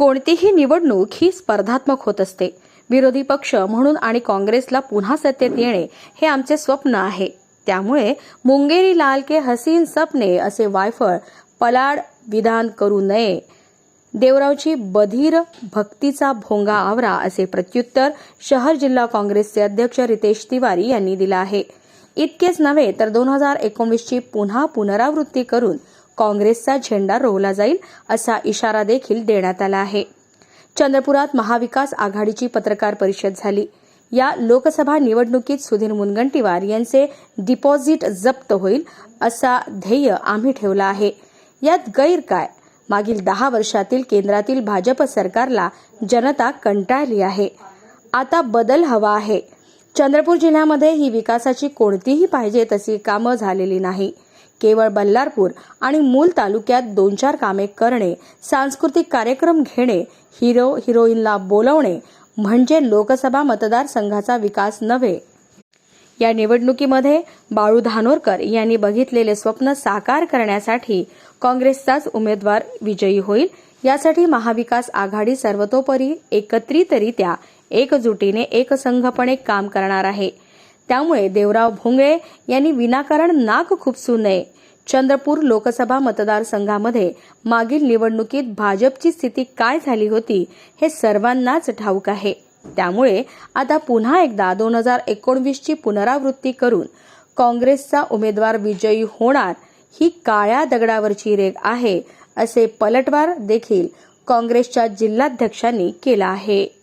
कोणतीही निवडणूक ही स्पर्धात्मक होत असते. विरोधी पक्ष म्हणून आणि काँग्रेसला पुन्हा सत्तेत येणे हे आमचे स्वप्न आहे. त्यामुळे मुंगेरी लाल के हसीन सपने असे वायफळ पलाड विधान करू नये. देवरावची बधीर भक्तीचा भोंगा आवरा असे प्रत्युत्तर शहर जिल्हा काँग्रेसचे अध्यक्ष रितेश तिवारी यांनी दिलं आहे. इतकेच नव्हे तर दोन हजार एकोणीसची पुन्हा पुनरावृत्ती करून काँग्रेसचा झेंडा रोवला जाईल असा इशारा देखील देण्यात आला आहे. चंद्रपुरात महाविकास आघाडीची पत्रकार परिषद झाली. या लोकसभा निवडणुकीत सुधीर मुनगंटीवार यांचे डिपॉझिट जप्त होईल असा ध्येय आम्ही ठेवला आहे. यात गैर काय? मागील दहा वर्षातील केंद्रातील भाजप सरकारला जनता कंटाळली आहे. आता बदल हवा आहे. चंद्रपूर जिल्ह्यामध्ये ही विकासाची कोणतीही पाहिजे तशी कामं झालेली नाही. केवळ बल्लारपूर आणि मूल तालुक्यात दोन चार कामे करणे सांस्कृतिक कार्यक्रम घेणे हिरो हिरोईनला बोलवणे म्हणजे लोकसभा मतदारसंघाचा विकास नव्हे. या निवडणुकीमध्ये बाळू धानोरकर यांनी बघितलेले स्वप्न साकार करण्यासाठी काँग्रेसचाच उमेदवार विजयी होईल यासाठी महाविकास आघाडी सर्वतोपरी एकत्रितरित्या एकजुटीने एकसंघपणे काम करणार आहे. त्यामुळे देवराव भोंगळे यांनी विनाकारण नाक खुपसू नये. चंद्रपूर लोकसभा मतदारसंघामध्ये मागील निवडणुकीत भाजपची स्थिती काय झाली होती हे सर्वांनाच ठाऊक आहे. त्यामुळे आता पुन्हा एकदा दोन हजार एकोणवीसची पुनरावृत्ती करून काँग्रेसचा उमेदवार विजयी होणार ही काळ्या दगडावरची रेग आहे असे पलटवार देखील काँग्रेसच्या जिल्हाध्यक्षांनी केला आहे.